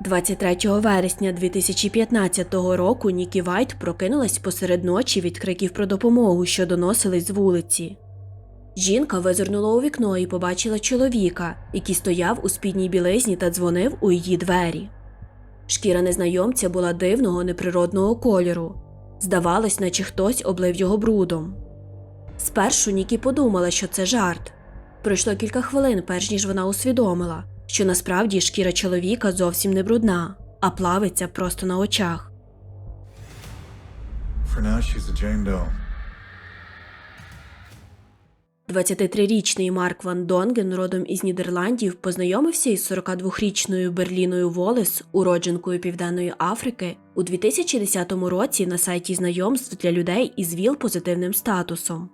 23 вересня 2015 року Нікі Вайт прокинулась посеред ночі від криків про допомогу, що доносились з вулиці. Жінка визирнула у вікно і побачила чоловіка, який стояв у спідній білизні та дзвонив у її двері. Шкіра незнайомця була дивного неприродного кольору. Здавалось, наче хтось облив його брудом. Спершу Нікі подумала, що це жарт. Пройшло кілька хвилин, перш ніж вона усвідомила, що насправді шкіра чоловіка зовсім не брудна, а плавиться просто на очах. For now, she's a Jane Doe. 23-річний Марк Ван Донген, родом із Нідерландів, познайомився із 42-річною Берліною Волес, уродженкою Південної Африки, у 2010 році на сайті знайомств для людей із ВІЛ-позитивним статусом.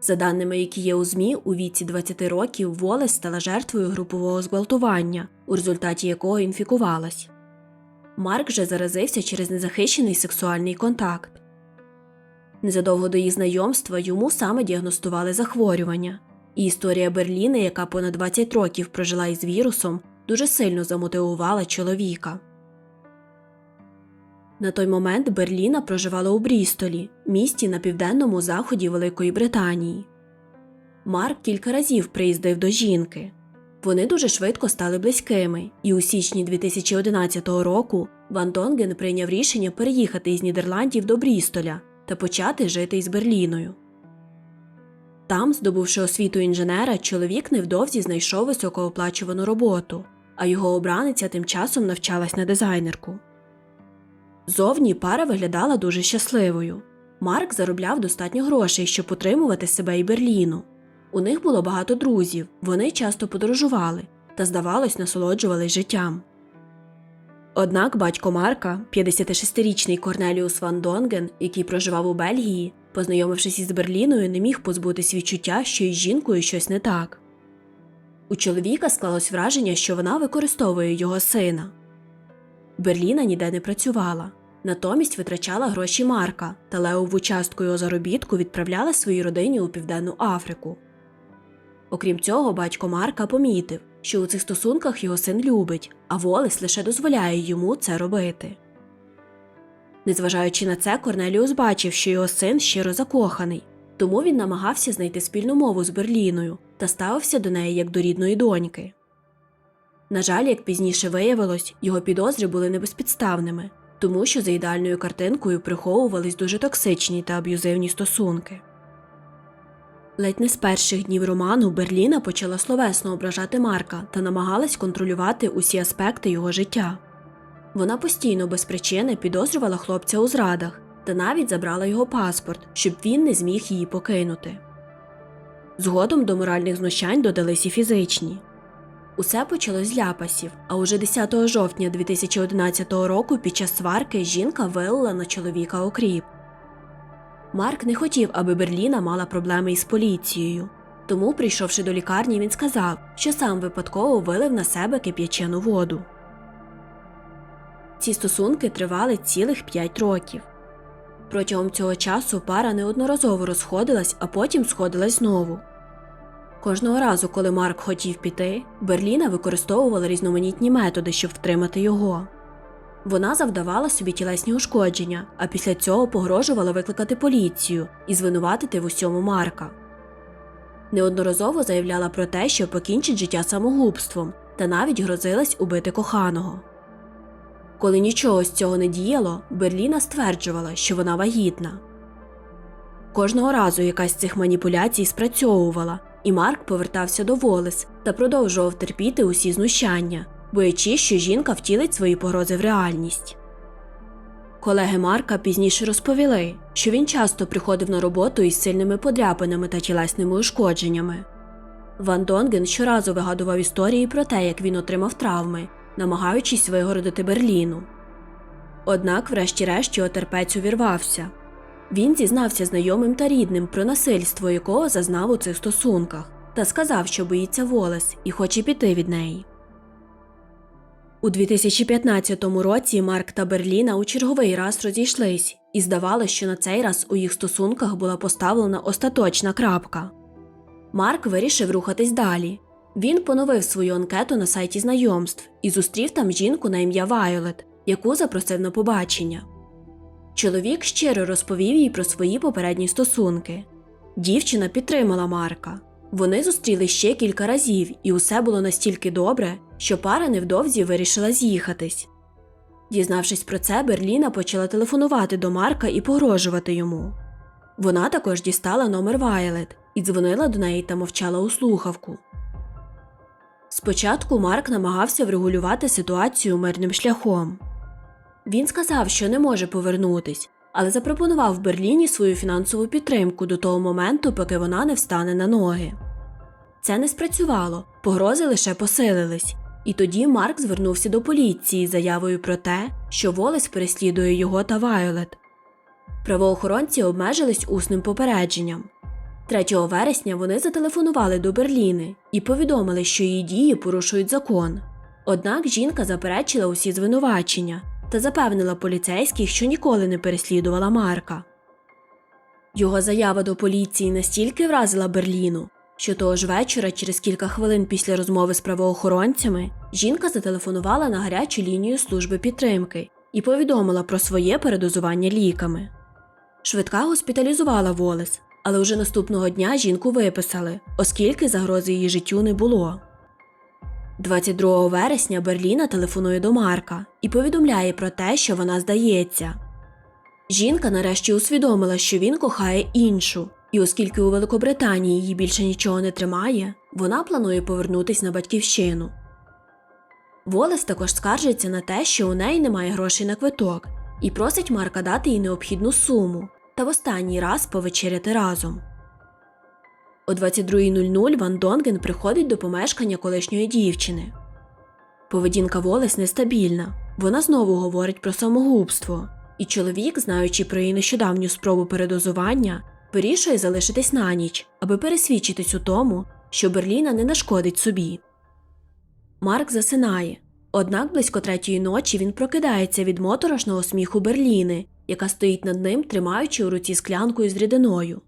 За даними, які є у ЗМІ, у віці 20 років Волес стала жертвою групового зґвалтування, у результаті якого інфікувалась. Марк же заразився через незахищений сексуальний контакт. Незадовго до їх знайомства йому саме діагностували захворювання, і історія Берліни, яка понад 20 років прожила із вірусом, дуже сильно замотивувала чоловіка. На той момент Берліна проживала у Брістолі, місті на південному заході Великої Британії. Марк кілька разів приїздив до жінки. Вони дуже швидко стали близькими, і у січні 2011 року Ван Донген прийняв рішення переїхати із Нідерландів до Брістоля та почати жити із Берліною. Там, здобувши освіту інженера, чоловік невдовзі знайшов високооплачувану роботу, а його обраниця тим часом навчалась на дизайнерку. Зовні пара виглядала дуже щасливою. Марк заробляв достатньо грошей, щоб утримувати себе і Берліну. У них було багато друзів, вони часто подорожували та, здавалось, насолоджувались життям. Однак батько Марка, 56-річний Корнеліус Ван Донген, який проживав у Бельгії, познайомившись із Берліною, не міг позбутись відчуття, що із жінкою щось не так. У чоловіка склалось враження, що вона використовує його сина. Берліна ніде не працювала, натомість витрачала гроші Марка та левову частку його заробітку відправляла своїй родині у Південну Африку. Окрім цього, батько Марка помітив, що у цих стосунках його син любить, а Волес лише дозволяє йому це робити. Незважаючи на це, Корнеліус бачив, що його син щиро закоханий, тому він намагався знайти спільну мову з Берліною та ставився до неї як до рідної доньки. На жаль, як пізніше виявилось, його підозри були небезпідставними, тому що за ідеальною картинкою приховувались дуже токсичні та аб'юзивні стосунки. Ледь не з перших днів роману Берліна почала словесно ображати Марка та намагалась контролювати усі аспекти його життя. Вона постійно без причини підозрювала хлопця у зрадах та навіть забрала його паспорт, щоб він не зміг її покинути. Згодом до моральних знущань додались і фізичні. Усе почалось з ляпасів, а уже 10 жовтня 2011 року під час сварки жінка вилила на чоловіка окріп. Марк не хотів, аби Берліна мала проблеми із поліцією. Тому, прийшовши до лікарні, він сказав, що сам випадково вилив на себе кип'ячену воду. Ці стосунки тривали цілих п'ять років. Протягом цього часу пара неодноразово розходилась, а потім сходилась знову. Кожного разу, коли Марк хотів піти, Берліна використовувала різноманітні методи, щоб втримати його. Вона завдавала собі тілесні ушкодження, а після цього погрожувала викликати поліцію і звинуватити в усьому Марка. Неодноразово заявляла про те, що покінчить життя самогубством, та навіть грозилась убити коханого. Коли нічого з цього не діяло, Берліна стверджувала, що вона вагітна. Кожного разу якась з цих маніпуляцій спрацьовувала, і Марк повертався до Волес та продовжував терпіти усі знущання, боячись, що жінка втілить свої погрози в реальність. Колеги Марка пізніше розповіли, що він часто приходив на роботу із сильними подряпинами та тілесними ушкодженнями. Ван Донген щоразу вигадував історії про те, як він отримав травми, намагаючись вигородити Берліну. Однак, врешті-решт, його терпець увірвався. Він зізнався знайомим та рідним про насильство, якого зазнав у цих стосунках, та сказав, що боїться Волес і хоче піти від неї. У 2015 році Марк та Берліна у черговий раз розійшлись, і здавалося, що на цей раз у їх стосунках була поставлена остаточна крапка. Марк вирішив рухатись далі. Він поновив свою анкету на сайті знайомств і зустрів там жінку на ім'я Вайолет, яку запросив на побачення. Чоловік щиро розповів їй про свої попередні стосунки. Дівчина підтримала Марка. Вони зустрілись ще кілька разів, і усе було настільки добре, що пара невдовзі вирішила з'їхатись. Дізнавшись про це, Берліна почала телефонувати до Марка і погрожувати йому. Вона також дістала номер Вайлет і дзвонила до неї та мовчала у слухавку. Спочатку Марк намагався врегулювати ситуацію мирним шляхом. Він сказав, що не може повернутись, але запропонував Берліні свою фінансову підтримку до того моменту, поки вона не встане на ноги. Це не спрацювало, погрози лише посилились, і тоді Марк звернувся до поліції з заявою про те, що Волес переслідує його та Вайолет. Правоохоронці обмежились усним попередженням. 3 вересня вони зателефонували до Берліни і повідомили, що її дії порушують закон. Однак жінка заперечила усі звинувачення та запевнила поліцейських, що ніколи не переслідувала Марка. Його заява до поліції настільки вразила Берліну, що того ж вечора, через кілька хвилин після розмови з правоохоронцями, жінка зателефонувала на гарячу лінію служби підтримки і повідомила про своє передозування ліками. Швидка госпіталізувала Волес, але вже наступного дня жінку виписали, оскільки загрози її життю не було. 22 вересня Берліна телефонує до Марка і повідомляє про те, що вона здається. Жінка нарешті усвідомила, що він кохає іншу, і оскільки у Великобританії її більше нічого не тримає, вона планує повернутися на батьківщину. Волес також скаржиться на те, що у неї немає грошей на квиток, і просить Марка дати їй необхідну суму та в останній раз повечеряти разом. О 22.00 Ван Донген приходить до помешкання колишньої дівчини. Поведінка Волес нестабільна. Вона знову говорить про самогубство, і чоловік, знаючи про її нещодавню спробу передозування, вирішує залишитись на ніч, аби пересвідчитись у тому, що Берліна не нашкодить собі. Марк засинає. Однак близько третьої ночі він прокидається від моторошного сміху Берліни, яка стоїть над ним, тримаючи у руці склянку із рідиною.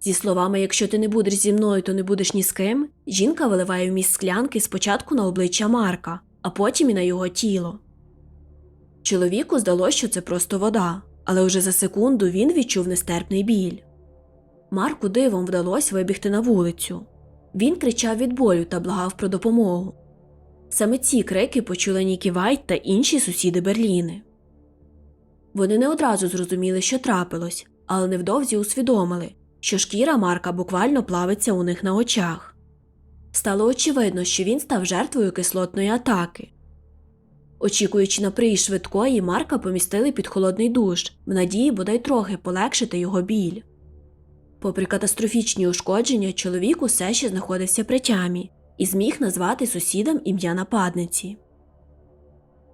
Зі словами Якщо ти не будеш зі мною, то не будеш ні з ким, жінка виливає вміст склянки спочатку на обличчя Марка, а потім і на його тіло. Чоловіку здалося, що це просто вода, але вже за секунду він відчув нестерпний біль. Марку дивом вдалося вибігти на вулицю. Він кричав від болю та благав про допомогу. Саме ці крики почули Нікі Вайт та інші сусіди Берліни. Вони не одразу зрозуміли, що трапилось, але невдовзі усвідомили, що шкіра Марка буквально плавиться у них на очах. Стало очевидно, що він став жертвою кислотної атаки. Очікуючи на приїзд швидкої, Марка помістили під холодний душ, в надії бодай трохи полегшити його біль. Попри катастрофічні ушкодження, чоловік усе ще знаходився при тямі і зміг назвати сусідам ім'я нападниці.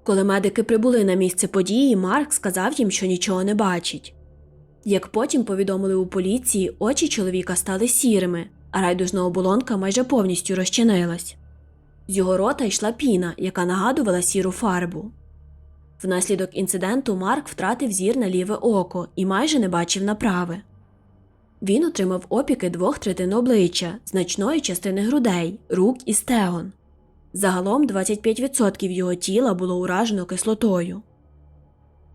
Коли медики прибули на місце події, Марк сказав їм, що нічого не бачить. Як потім повідомили у поліції, очі чоловіка стали сірими, а райдужна оболонка майже повністю розчинилась. З його рота йшла піна, яка нагадувала сіру фарбу. Внаслідок інциденту Марк втратив зір на ліве око і майже не бачив на праве. Він отримав опіки двох третин обличчя, значної частини грудей, рук і стегон. Загалом 25% його тіла було уражено кислотою.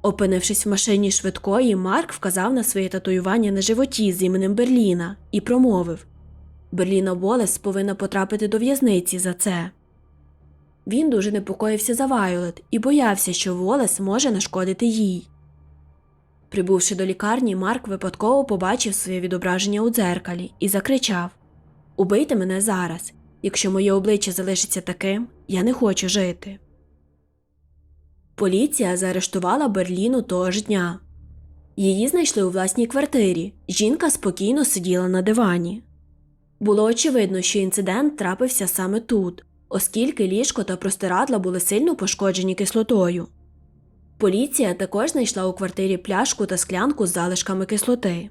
Опинившись в машині швидкої, Марк вказав на своє татуювання на животі з іменем Берліна і промовив Берліна Волес повинна потрапити до в'язниці за це. Він дуже непокоївся за Вайолет і боявся, що Волес може нашкодити їй. Прибувши до лікарні, Марк випадково побачив своє відображення у дзеркалі і закричав Убийте мене зараз. Якщо моє обличчя залишиться таким, я не хочу жити. Поліція заарештувала Берліну того ж дня. Її знайшли у власній квартирі. Жінка спокійно сиділа на дивані. Було очевидно, що інцидент трапився саме тут, оскільки ліжко та простирадла були сильно пошкоджені кислотою. Поліція також знайшла у квартирі пляшку та склянку з залишками кислоти.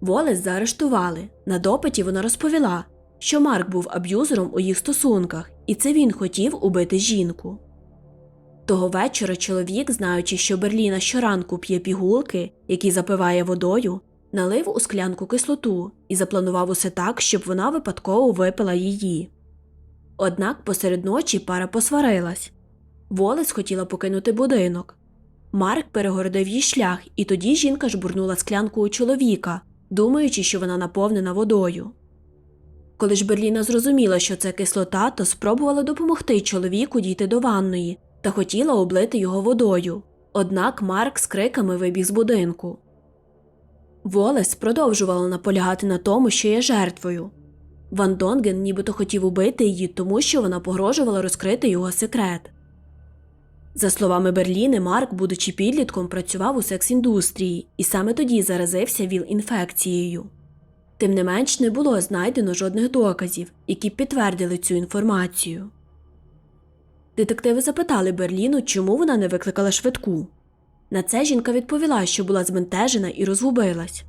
Волес заарештували. На допиті вона розповіла, що Марк був аб'юзером у їх стосунках, і це він хотів убити жінку. Того вечора чоловік, знаючи, що Берліна щоранку п'є пігулки, які запиває водою, налив у склянку кислоту і запланував усе так, щоб вона випадково випила її. Однак посеред ночі пара посварилась. Волес хотіла покинути будинок. Марк перегородив їй шлях, і тоді жінка жбурнула склянку у чоловіка, думаючи, що вона наповнена водою. Коли ж Берліна зрозуміла, що це кислота, то спробувала допомогти чоловіку дійти до ванної та хотіла облити його водою. Однак Марк з криками вибіг з будинку. Волес продовжувала наполягати на тому, що є жертвою. Ван Донген нібито хотів убити її, тому що вона погрожувала розкрити його секрет. За словами Берліни, Марк, будучи підлітком, працював у секс-індустрії і саме тоді заразився ВІЛ-інфекцією. Тим не менш, не було знайдено жодних доказів, які б підтвердили цю інформацію. Детективи запитали Берліну, чому вона не викликала швидку. На це жінка відповіла, що була збентежена і розгубилась.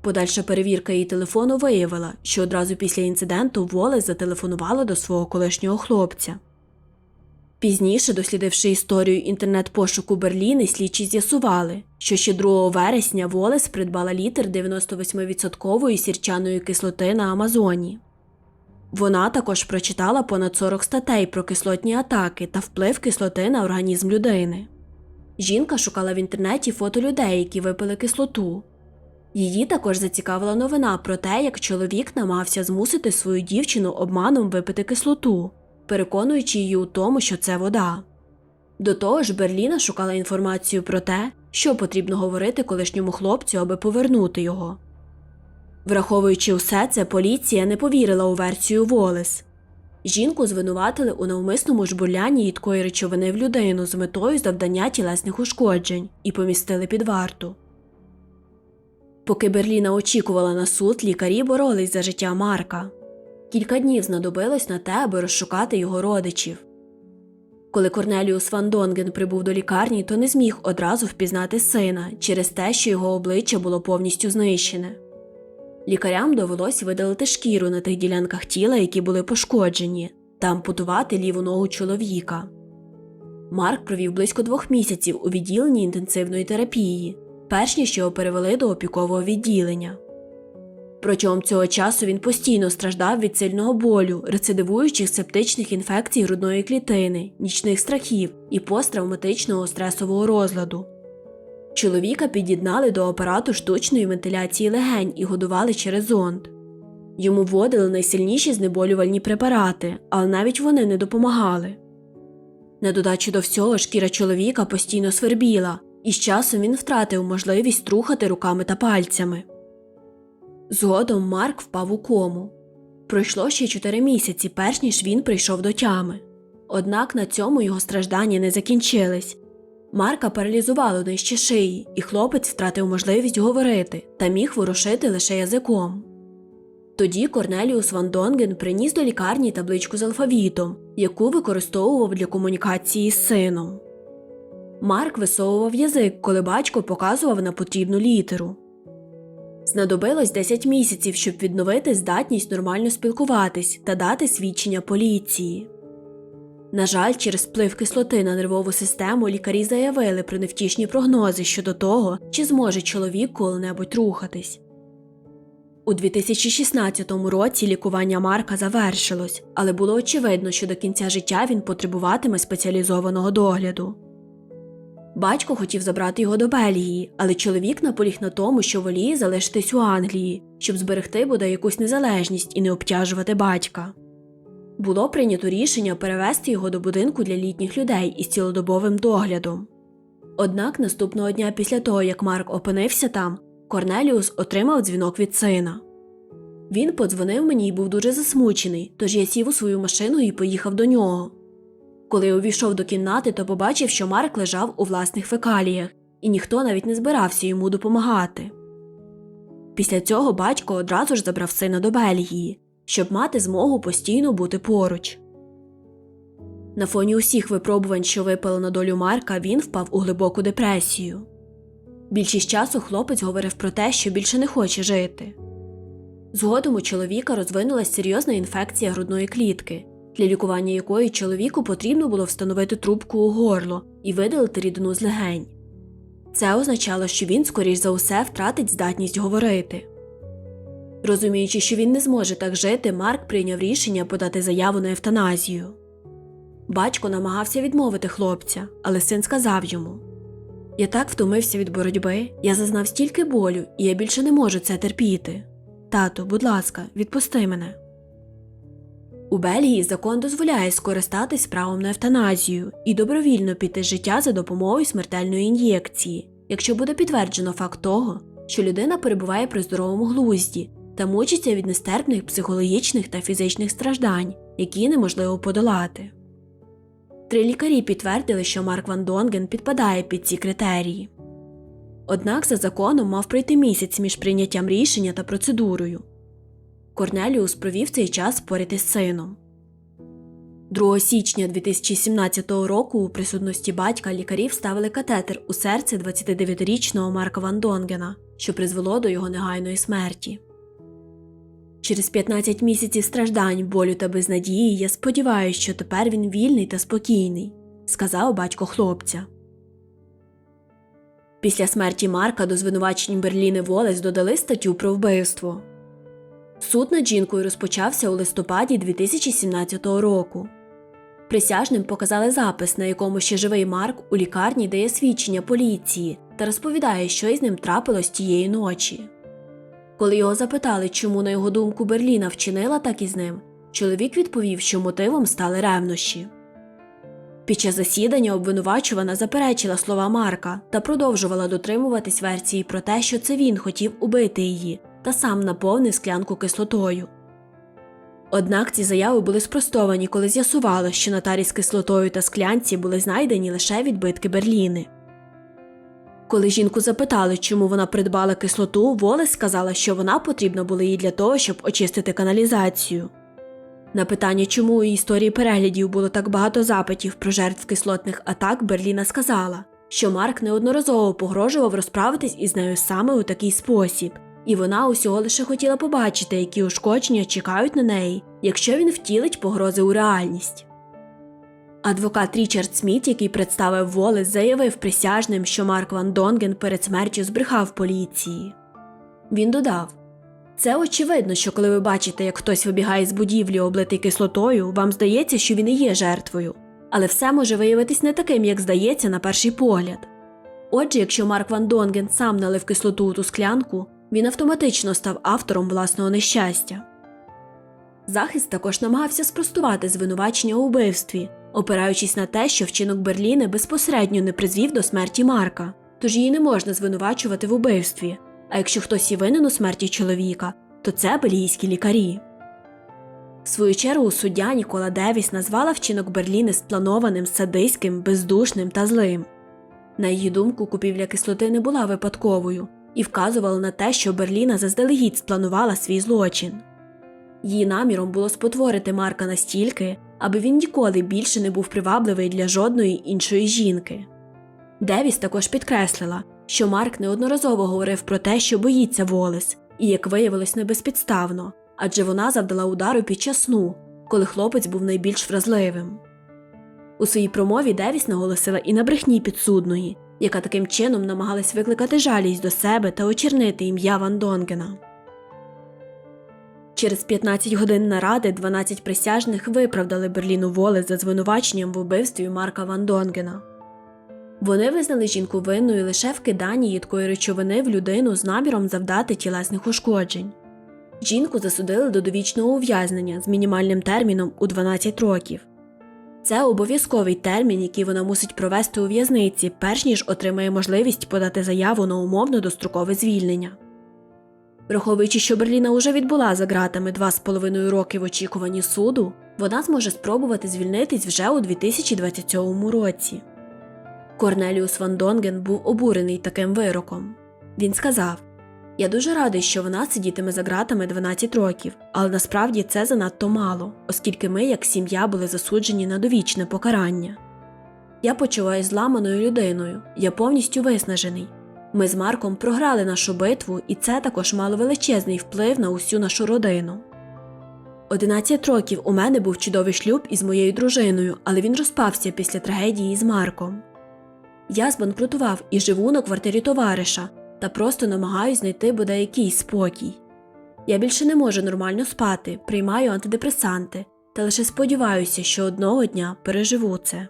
Подальша перевірка її телефону виявила, що одразу після інциденту Волес зателефонувала до свого колишнього хлопця. Пізніше, дослідивши історію інтернет-пошуку Берліни, слідчі з'ясували, що ще 2 вересня Волес придбала літр 98% сірчаної кислоти на Амазоні. Вона також прочитала понад 40 статей про кислотні атаки та вплив кислоти на організм людини. Жінка шукала в інтернеті фото людей, які випили кислоту. Її також зацікавила новина про те, як чоловік намагався змусити свою дівчину обманом випити кислоту, переконуючи її у тому, що це вода. До того ж, Берліна шукала інформацію про те, що потрібно говорити колишньому хлопцю, аби повернути його. Враховуючи все це, поліція не повірила у версію Волес. Жінку звинуватили у навмисному жбурлянні їдкої речовини в людину з метою завдання тілесних ушкоджень і помістили під варту. Поки Берліна очікувала на суд, лікарі боролись за життя Марка. Кілька днів знадобилось на те, аби розшукати його родичів. Коли Корнеліус Ван Донген прибув до лікарні, то не зміг одразу впізнати сина через те, що його обличчя було повністю знищене. Лікарям довелось видалити шкіру на тих ділянках тіла, які були пошкоджені, та ампутувати ліву ногу чоловіка. Марк провів близько двох місяців у відділенні інтенсивної терапії, перш ніж його перевели до опікового відділення. Протягом цього часу він постійно страждав від сильного болю, рецидивуючих септичних інфекцій грудної клітини, нічних страхів і посттравматичного стресового розладу. Чоловіка під'єднали до апарату штучної вентиляції легень і годували через зонд. Йому вводили найсильніші знеболювальні препарати, але навіть вони не допомагали. На додачу до всього шкіра чоловіка постійно свербіла, і з часом він втратив можливість рухати руками та пальцями. Згодом Марк впав у кому. Пройшло ще чотири місяці, перш ніж він прийшов до тями. Однак на цьому його страждання не закінчились. Марка паралізувало нижче шиї, і хлопець втратив можливість говорити та міг ворушити лише язиком. Тоді Корнеліус Ван Донген приніс до лікарні табличку з алфавітом, яку використовував для комунікації з сином. Марк висовував язик, коли батько показував на потрібну літеру. Знадобилось 10 місяців, щоб відновити здатність нормально спілкуватись та дати свідчення поліції. На жаль, через вплив кислоти на нервову систему лікарі заявили про невтішні прогнози щодо того, чи зможе чоловік коли-небудь рухатись. У 2016 році лікування Марка завершилось, але було очевидно, що до кінця життя він потребуватиме спеціалізованого догляду. Батько хотів забрати його до Бельгії, але чоловік наполіг на тому, що воліє залишитись у Англії, щоб зберегти бодай якусь незалежність і не обтяжувати батька. Було прийнято рішення перевести його до будинку для літніх людей із цілодобовим доглядом. Однак наступного дня після того, як Марк опинився там, Корнеліус отримав дзвінок від сина. Він подзвонив мені і був дуже засмучений, тож я сів у свою машину і поїхав до нього. Коли увійшов до кімнати, то побачив, що Марк лежав у власних фекаліях, і ніхто навіть не збирався йому допомагати. Після цього батько одразу ж забрав сина до Бельгії, щоб мати змогу постійно бути поруч. На фоні усіх випробувань, що випали на долю Марка, він впав у глибоку депресію. Більшість часу хлопець говорив про те, що більше не хоче жити. Згодом у чоловіка розвинулася серйозна інфекція грудної клітки, для лікування якої чоловіку потрібно було встановити трубку у горло і видалити рідину з легень. Це означало, що він, скоріш за усе, втратить здатність говорити. Розуміючи, що він не зможе так жити, Марк прийняв рішення подати заяву на евтаназію. Батько намагався відмовити хлопця, але син сказав йому: Я так втомився від боротьби, я зазнав стільки болю, і я більше не можу це терпіти. Тато, будь ласка, відпусти мене. У Бельгії закон дозволяє скористатись правом на евтаназію і добровільно піти з життя за допомогою смертельної ін'єкції, якщо буде підтверджено факт того, що людина перебуває при здоровому глузді та мучиться від нестерпних психологічних та фізичних страждань, які неможливо подолати. Три лікарі підтвердили, що Марк Ван Донген підпадає під ці критерії. Однак за законом мав пройти місяць між прийняттям рішення та процедурою. Корнеліус провів цей час поряд із сином. 2 січня 2017 року у присутності батька лікарі вставили катетер у серце 29-річного Марка Ван Донгена, що призвело до його негайної смерті. Через 15 місяців страждань, болю та безнадії я сподіваюся, що тепер він вільний та спокійний, сказав батько хлопця. Після смерті Марка до звинувачень Берліни Волес додали статтю про вбивство. Суд над жінкою розпочався у листопаді 2017 року. Присяжним показали запис, на якому ще живий Марк у лікарні дає свідчення поліції та розповідає, що із ним трапилось тієї ночі. Коли його запитали, чому, на його думку, Берліна вчинила так із ним, чоловік відповів, що мотивом стали ревнощі. Під час засідання обвинувачувана заперечила слова Марка та продовжувала дотримуватись версії про те, що це він хотів убити її та сам наповнив склянку кислотою. Однак ці заяви були спростовані, коли з'ясувало, що на тарі з кислотою та склянці були знайдені лише відбитки Берліни. Коли жінку запитали, чому вона придбала кислоту, Волес сказала, що вона потрібна була їй для того, щоб очистити каналізацію. На питання, чому у історії переглядів було так багато запитів про жертв кислотних атак, Берліна сказала, що Марк неодноразово погрожував розправитись із нею саме у такий спосіб, і вона усього лише хотіла побачити, які ушкодження чекають на неї, якщо він втілить погрози у реальність. Адвокат Річард Сміт, який представив Волес, заявив присяжним, що Марк Ван Донген перед смертю збрехав поліції. Він додав це очевидно, що коли ви бачите, як хтось вибігає з будівлі, облитий кислотою, вам здається, що він і є жертвою, але все може виявитись не таким, як здається на перший погляд. Отже, якщо Марк Ван Донген сам налив кислоту у ту склянку, він автоматично став автором власного нещастя. Захист також намагався спростувати звинувачення у вбивстві, опираючись на те, що вчинок Берліни безпосередньо не призвів до смерті Марка, тож її не можна звинувачувати в убивстві. А якщо хтось і винен у смерті чоловіка, то це бельгійські лікарі. В свою чергу суддя Нікола Девіс назвала вчинок Берліни спланованим, садистським, бездушним та злим. На її думку, купівля кислоти не була випадковою і вказувала на те, що Берліна заздалегідь спланувала свій злочин. Її наміром було спотворити Марка настільки, аби він ніколи більше не був привабливий для жодної іншої жінки. Девіс також підкреслила, що Марк неодноразово говорив про те, що боїться Волес, і, як виявилось, не безпідставно, адже вона завдала удару під час сну, коли хлопець був найбільш вразливим. У своїй промові Девіс наголосила і на брехні підсудної, яка таким чином намагалась викликати жалість до себе та очернити ім'я Ван Донгена. Через 15 годин наради 12 присяжних виправдали Берліну Волес за звинуваченням в убивстві Марка Ван Донгена. Вони визнали жінку винною лише в киданні їдкої речовини в людину з наміром завдати тілесних ушкоджень. Жінку засудили до довічного ув'язнення з мінімальним терміном у 12 років. Це обов'язковий термін, який вона мусить провести у в'язниці, перш ніж отримає можливість подати заяву на умовно дострокове звільнення. Враховуючи, що Берліна уже відбула за ґратами два з половиною роки в очікуванні суду, вона зможе спробувати звільнитись вже у 2027 році. Корнеліус Ван Донген був обурений таким вироком. Він сказав: Я дуже радий, що вона сидітиме за ґратами 12 років, але насправді це занадто мало, оскільки ми, як сім'я, були засуджені на довічне покарання. Я почуваюся зламаною людиною, я повністю виснажений. Ми з Марком програли нашу битву, і це також мало величезний вплив на усю нашу родину. 11 років у мене був чудовий шлюб із моєю дружиною, але він розпався після трагедії з Марком. Я збанкрутував і живу на квартирі товариша та просто намагаюсь знайти бодай якийсь спокій. Я більше не можу нормально спати, приймаю антидепресанти та лише сподіваюся, що одного дня переживу це.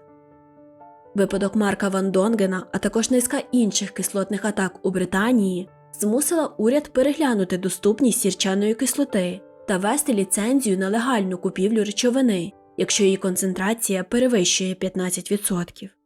Випадок Марка Ван Донгена, а також низка інших кислотних атак у Британії змусила уряд переглянути доступність сірчаної кислоти та вести ліцензію на легальну купівлю речовини, якщо її концентрація перевищує 15%.